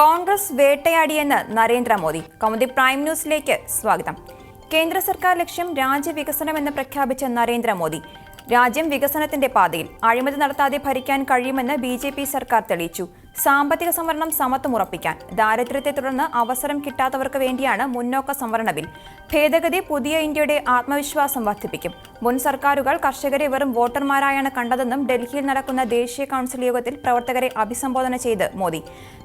കോൺഗ്രസ് വേട്ടയാടിയെന്ന് നരേന്ദ്രമോദി. കൗമുദി പ്രൈം ന്യൂസിലേക്ക് സ്വാഗതം. കേന്ദ്ര സർക്കാർ ലക്ഷ്യം രാജ്യവികസനമെന്ന് പ്രഖ്യാപിച്ച നരേന്ദ്രമോദി രാജ്യം വികസനത്തിന്റെ പാതയിൽ അഴിമതി നടത്താതെ ഭരിക്കാൻ കഴിയുമെന്ന് ബി സർക്കാർ തെളിയിച്ചു. സാമ്പത്തിക സംവരണം സമത്വമുറപ്പിക്കാൻ ദാരിദ്ര്യത്തെ തുടർന്ന് അവസരം കിട്ടാത്തവർക്ക് വേണ്ടിയാണ് മുന്നോക്ക സംവരണ ബിൽ. ഭേദഗതി പുതിയ ഇന്ത്യയുടെ ആത്മവിശ്വാസം വർദ്ധിപ്പിക്കും. മുൻ സർക്കാരുകൾ കർഷകരെ വെറും വോട്ടർമാരായാണ് കണ്ടതെന്നും ഡൽഹിയിൽ നടക്കുന്ന ദേശീയ കൗൺസിൽ യോഗത്തിൽ പ്രവർത്തകരെ അഭിസംബോധന ചെയ്ത് മോദി.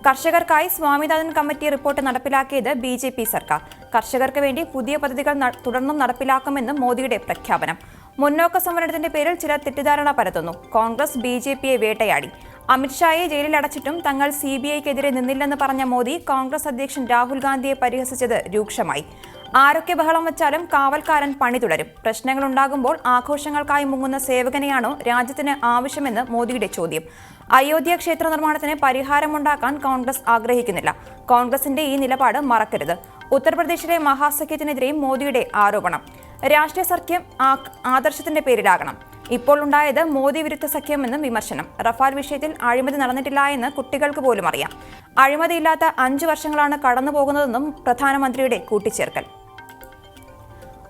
കർഷകർക്കായി സ്വാമിനാഥൻ കമ്മിറ്റി റിപ്പോർട്ട് നടപ്പിലാക്കിയത് ബി ജെ പി സർക്കാർ. കർഷകർക്ക് വേണ്ടി പുതിയ പദ്ധതികൾ തുടർന്നും നടപ്പിലാക്കുമെന്നും മോദിയുടെ പ്രഖ്യാപനം. മുന്നോക്ക സംവരണത്തിന്റെ പേരിൽ ചില തെറ്റിദ്ധാരണ പരത്തുന്നു. കോൺഗ്രസ് ബി ജെ പിയെ വേട്ടയാടി. അമിത്ഷായെ ജയിലിൽ അടച്ചിട്ടും തങ്ങൾ സി ബി ഐക്കെതിരെ നിന്നില്ലെന്ന് പറഞ്ഞ മോദി കോൺഗ്രസ് അധ്യക്ഷൻ രാഹുൽ ഗാന്ധിയെ പരിഹസിച്ചത് രൂക്ഷമായി. ആരൊക്കെ ബഹളം വച്ചാലും കാവൽക്കാരൻ പണി തുടരും. പ്രശ്നങ്ങളുണ്ടാകുമ്പോൾ ആഘോഷങ്ങൾക്കായി മുങ്ങുന്ന സേവകനെയാണോ രാജ്യത്തിന് ആവശ്യമെന്ന് മോദിയുടെ ചോദ്യം. അയോധ്യ ക്ഷേത്ര നിർമ്മാണത്തിന് പരിഹാരമുണ്ടാക്കാൻ കോൺഗ്രസ് ആഗ്രഹിക്കുന്നില്ല. കോൺഗ്രസിന്റെ ഈ നിലപാട് മറക്കരുത്. ഉത്തർപ്രദേശിലെ മഹാസഖ്യത്തിനെതിരെയും മോദിയുടെ ആരോപണം. രാഷ്ട്രീയ സഖ്യം ആദർശത്തിന്റെ പേരിലാകണം. ഇപ്പോൾ ഉണ്ടായത് മോദി വിരുദ്ധ സഖ്യമെന്നും വിമർശനം. റഫാൽ വിഷയത്തിൽ അഴിമതി നടന്നിട്ടില്ല എന്ന് കുട്ടികൾക്ക് പോലും അറിയാം. അഴിമതിയില്ലാത്ത അഞ്ചു വർഷങ്ങളാണ് കടന്നുപോകുന്നതെന്നും പ്രധാനമന്ത്രിയുടെ കൂട്ടിച്ചേർക്കൽ.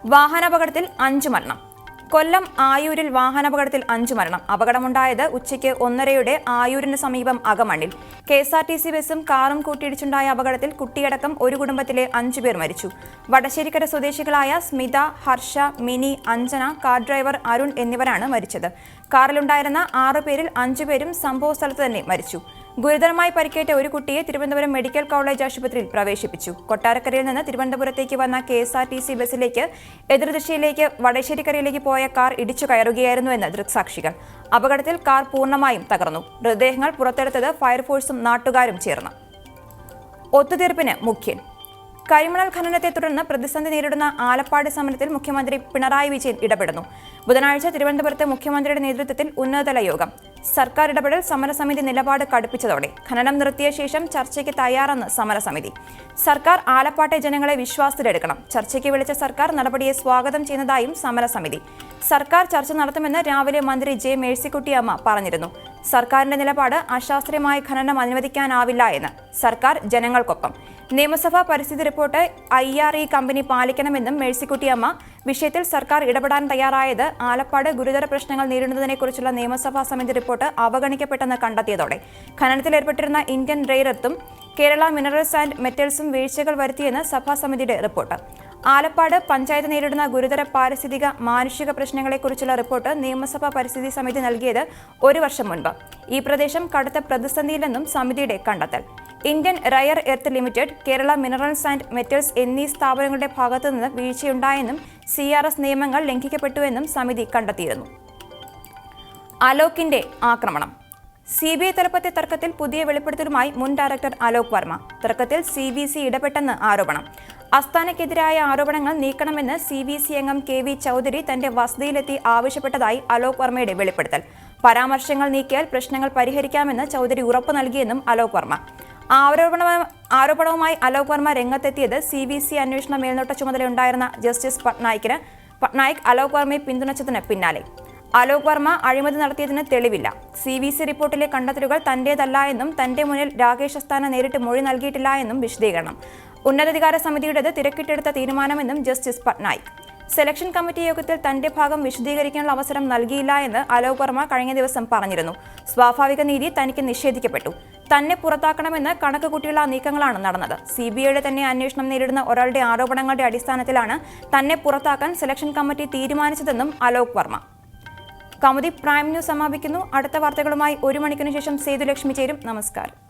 വാഹനാപകടത്തിൽ അഞ്ച് മരണം. കൊല്ലം ആയൂരിൽ വാഹനാപകടത്തിൽ അഞ്ചു മരണം. അപകടമുണ്ടായത് ഉച്ചയ്ക്ക് ഒന്നരയുടെ ആയൂരിന് സമീപം അകമണ്ണിൽ. K S R T C ബസും കാറും കൂട്ടിയിടിച്ചുണ്ടായ അപകടത്തിൽ കുട്ടിയടക്കം ഒരു കുടുംബത്തിലെ അഞ്ചു പേർ മരിച്ചു. വടശ്ശേരിക്കര സ്വദേശികളായ സ്മിത ഹർഷ മിനി അഞ്ജന കാർ ഡ്രൈവർ അരുൺ എന്നിവരാണ് മരിച്ചത്. കാറിലുണ്ടായിരുന്ന ആറു പേരിൽ അഞ്ചുപേരും സംഭവ സ്ഥലത്ത് തന്നെ മരിച്ചു. ഗുരുതരമായി പരിക്കേറ്റ ഒരു കുട്ടിയെ തിരുവനന്തപുരം മെഡിക്കൽ കോളേജ് ആശുപത്രിയിൽ പ്രവേശിപ്പിച്ചു. കൊട്ടാരക്കരയിൽ നിന്ന് തിരുവനന്തപുരത്തേക്ക് വന്ന K S R T C ബസ്സിലേക്ക് എതിർദിശയിലേക്ക് വടശ്ശേരിക്കരയിലേക്ക് പോയ കാർ ഇടിച്ചു കയറുകയായിരുന്നു എന്ന് ദൃക്സാക്ഷികൾ. അപകടത്തിൽ കാർ പൂർണമായും തകർന്നു. മൃതദേഹങ്ങൾ പുറത്തെടുത്തത് ഫയർഫോഴ്സും നാട്ടുകാരും ചേർന്ന്. ഒത്തുതീർപ്പിന് മുഖ്യൻ. കരിമണൽ ഖനനത്തെ തുടർന്ന് പ്രതിസന്ധി നേരിടുന്ന ആലപ്പാട് സമരത്തിൽ മുഖ്യമന്ത്രി പിണറായി വിജയൻ ഇടപെടുന്നു. ബുധനാഴ്ച തിരുവനന്തപുരത്ത് മുഖ്യമന്ത്രിയുടെ നേതൃത്വത്തിൽ ഉന്നതതല യോഗം. സർക്കാർ ഇടപെടൽ സമരസമിതി നിലപാട് കടുപ്പിച്ചതോടെ ഖനനം നിർത്തിയ ശേഷം ചർച്ചയ്ക്ക് തയ്യാറെന്ന് സമരസമിതി. സർക്കാർ ആലപ്പാട്ടെ ജനങ്ങളെ വിശ്വാസത്തിലെടുക്കണം ചർച്ചയ്ക്ക് വിളിച്ച സർക്കാർ നടപടിയെ സ്വാഗതം ചെയ്യുന്നതായും സമരസമിതി. സർക്കാർ ചർച്ച നടത്തുമെന്ന് രാവിലെ മന്ത്രി ജെ മേഴ്സിക്കുട്ടിയമ്മ പറഞ്ഞിരുന്നു. സർക്കാരിന്റെ നിലപാട് അശാസ്ത്രീയമായ ഖനനം അനുവദിക്കാനാവില്ല എന്ന്. സർക്കാർ ജനങ്ങൾക്കൊപ്പം. നിയമസഭാ പരിസ്ഥിതി report I R E company പാലിക്കണമെന്നും മേഴ്സിക്കുട്ടിയമ്മ വിഷയത്തിൽ സർക്കാർ ഇടപെടാൻ തയ്യാറായത് ആലപ്പാട് ഗുരുതര പ്രശ്നങ്ങൾ നേരിടുന്നതിനെക്കുറിച്ചുള്ള നിയമസഭാ സമിതി റിപ്പോർട്ട് അവഗണിക്കപ്പെട്ടെന്ന് കണ്ടെത്തിയതോടെ ഖനനത്തിലേർപ്പെട്ടിരുന്ന ഇന്ത്യൻ റെയറത്തും കേരള മിനറൽസ് ആൻഡ് മെറ്റൽസും വീഴ്ചകൾ വരുത്തിയെന്ന് സഭാ സമിതിയുടെ റിപ്പോർട്ട്. ആലപ്പാട് പഞ്ചായത്ത് നേരിടുന്ന ഗുരുതര പാരിസ്ഥിതിക മാനുഷിക പ്രശ്നങ്ങളെക്കുറിച്ചുള്ള റിപ്പോർട്ട് നിയമസഭാ പരിസ്ഥിതി സമിതി നൽകിയത് ഒരു വർഷം മുൻപ്. ഈ പ്രദേശം കടുത്ത പ്രതിസന്ധിയിലെന്നും സമിതിയുടെ കണ്ടെത്തൽ. Indian rare earth limited Kerala minerals and metals എന്നീ സ്ഥാപനങ്ങളുടെ ഭാഗത്തുനിന്ന് വീഴ്ചയുണ്ടായെന്നും സി ആർ എസ് നിയമങ്ങൾ ലംഘിക്കപ്പെട്ടുവെന്നും സമിതി കണ്ടെത്തിയിരുന്നു. അലോക്കിന്റെ ആക്രമണം. സി ബി ഐ തലപ്പത്തെ തർക്കത്തിൽ പുതിയ വെളിപ്പെടുത്തലുമായി മുൻ ഡയറക്ടർ അലോക് വർമ്മ. തർക്കത്തിൽ സി ബി സി ഇടപെട്ടെന്ന് ആരോപണം. അസ്ഥാനക്കെതിരായ ആരോപണങ്ങൾ നീക്കണമെന്ന് സി ബി സി അംഗം കെ വി ചൗധരി തന്റെ വസതിയിലെത്തി ആവശ്യപ്പെട്ടതായി അലോക് വർമ്മയുടെ വെളിപ്പെടുത്തൽ. പരാമർശങ്ങൾ നീക്കിയാൽ പ്രശ്നങ്ങൾ പരിഹരിക്കാമെന്ന് ചൗധരി ഉറപ്പു നൽകിയെന്നും അലോക് വർമ്മ. ആരോപണ ആരോപണവുമായി അലോക് വർമ്മ രംഗത്തെത്തിയത് സി ബി സി അന്വേഷണ മേൽനോട്ട ചുമതലയുണ്ടായിരുന്ന ജസ്റ്റിസ് പട്നായിക്കിന് പട്നായിക് അലോക് വർമ്മയെ പിന്തുണച്ചതിന് പിന്നാലെ. അലോക് വർമ്മ അഴിമതി നടത്തിയതിന് തെളിവില്ല. സി ബി സി റിപ്പോർട്ടിലെ കണ്ടെത്തലുകൾ തന്റേതല്ല എന്നും തന്റെ മുന്നിൽ രാകേഷ് അസ്താന നേരിട്ട് മൊഴി നൽകിയിട്ടില്ല എന്നും വിശദീകരണം. ഉന്നതാധികാര സമിതിയുടേത് തിരക്കിട്ടെടുത്ത തീരുമാനമെന്നും ജസ്റ്റിസ് പട്നായിക്. സെലക്ഷൻ കമ്മിറ്റി യോഗത്തിൽ തന്റെ ഭാഗം വിശദീകരിക്കാനുള്ള അവസരം നൽകിയില്ല എന്ന് അലോക് വർമ്മ കഴിഞ്ഞ ദിവസം പറഞ്ഞിരുന്നു. സ്വാഭാവിക നീതി തനിക്ക് നിഷേധിക്കപ്പെട്ടു. തന്നെ പുറത്താക്കണമെന്ന് കണക്ക് കൂട്ടിയുള്ള നീക്കങ്ങളാണ് നടന്നത്. സി ബി ഐയുടെ തന്നെ അന്വേഷണം നേരിടുന്ന ഒരാളുടെ ആരോപണങ്ങളുടെ അടിസ്ഥാനത്തിലാണ് തന്നെ പുറത്താക്കാൻ സെലക്ഷൻ കമ്മിറ്റി തീരുമാനിച്ചതെന്നും അലോക് വർമ്മ. കൗമുദി പ്രൈം ന്യൂസ് സമാപിക്കുന്നു. അടുത്ത വാർത്തകളുമായി ഒരു മണിക്കൂറിന് ശേഷം സേതുലക്ഷ്മി ചേരും. നമസ്കാരം.